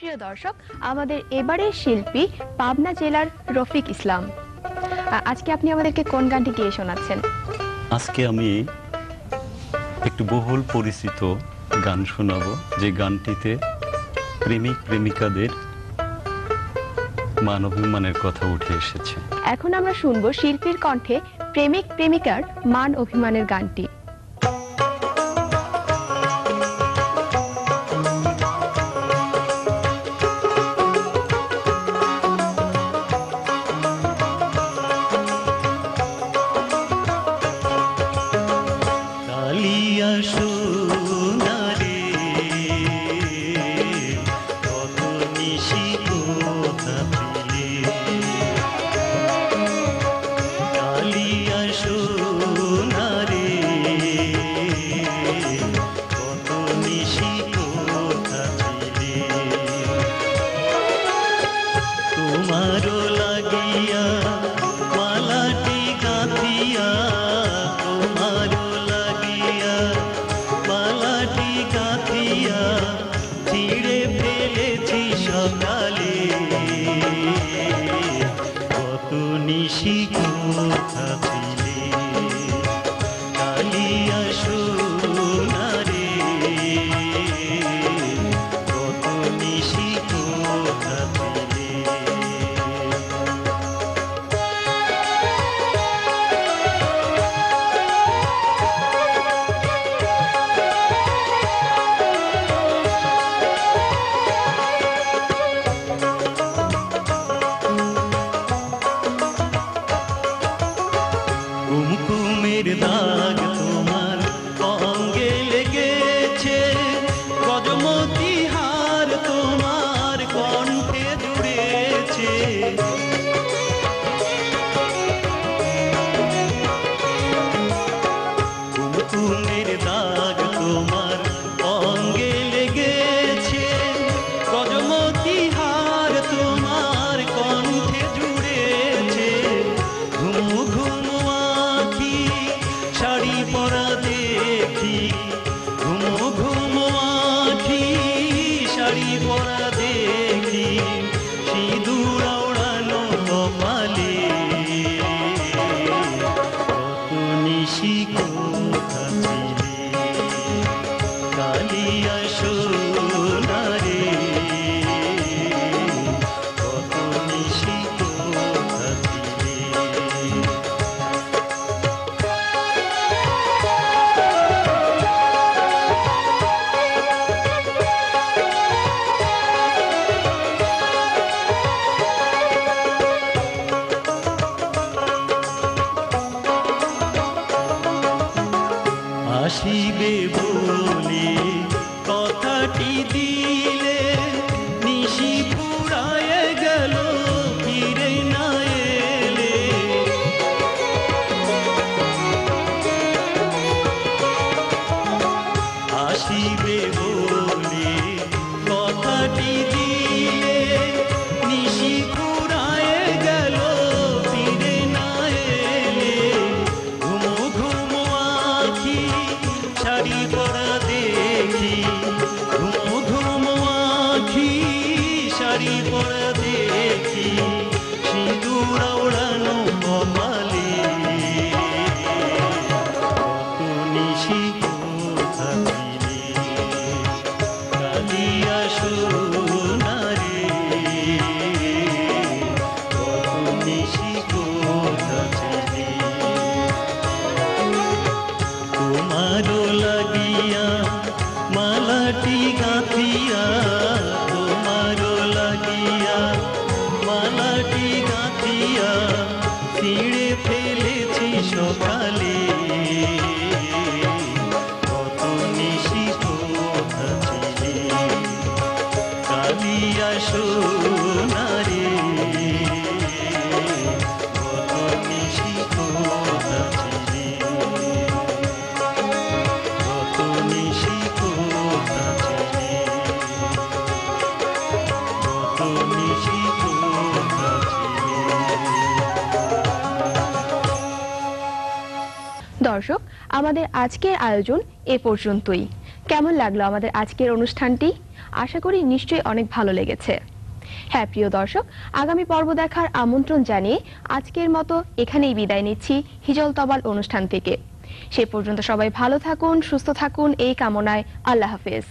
প্রিয় দর্শক আমাদের এবারের শিল্পী পাবনা জেলার রফিক ইসলাম। আজকে আপনি আমাদেরকে কোন গানটি গিয়ে শোনাচ্ছেন? আজকে আমি একটু বহুল পরিচিত গান শোনাবো যে গানটিতে প্রেমিক প্রেমিকাদের মান অভিমানের কথা উঠে এসেছে। এখন আমরা শুনব শিল্পীর কণ্ঠে প্রেমিক প্রেমিকার মান অভিমানের গানটি। নিশি কোথা শাড়ি দেখি সিঁদুর ওড়ানো কপালে। কত নিশি আসিবে বলে কথাটি দিলে নিশি পুরায় গেল ফিরে না এলে। আসিবে শাড়ি পরা দেখি সিঁদুর ওড়ানো কত নিশি কোথা দর্শক, আমাদের আজকের আয়োজন এ পর্যন্তই। কেমন লাগল আমাদের আজকের অনুষ্ঠানটি? আশা করি নিশ্চয়ই অনেক ভালো লেগেছে। হ্যাঁ প্রিয় দর্শক, আগামী পর্ব দেখার আমন্ত্রণ জানিয়ে আজকের মতো এখানেই বিদায় নিচ্ছি হিজল তবাল অনুষ্ঠান থেকে। সে পর্যন্ত সবাই ভালো থাকুন, সুস্থ থাকুন, এই কামনায় আল্লাহ হাফেজ।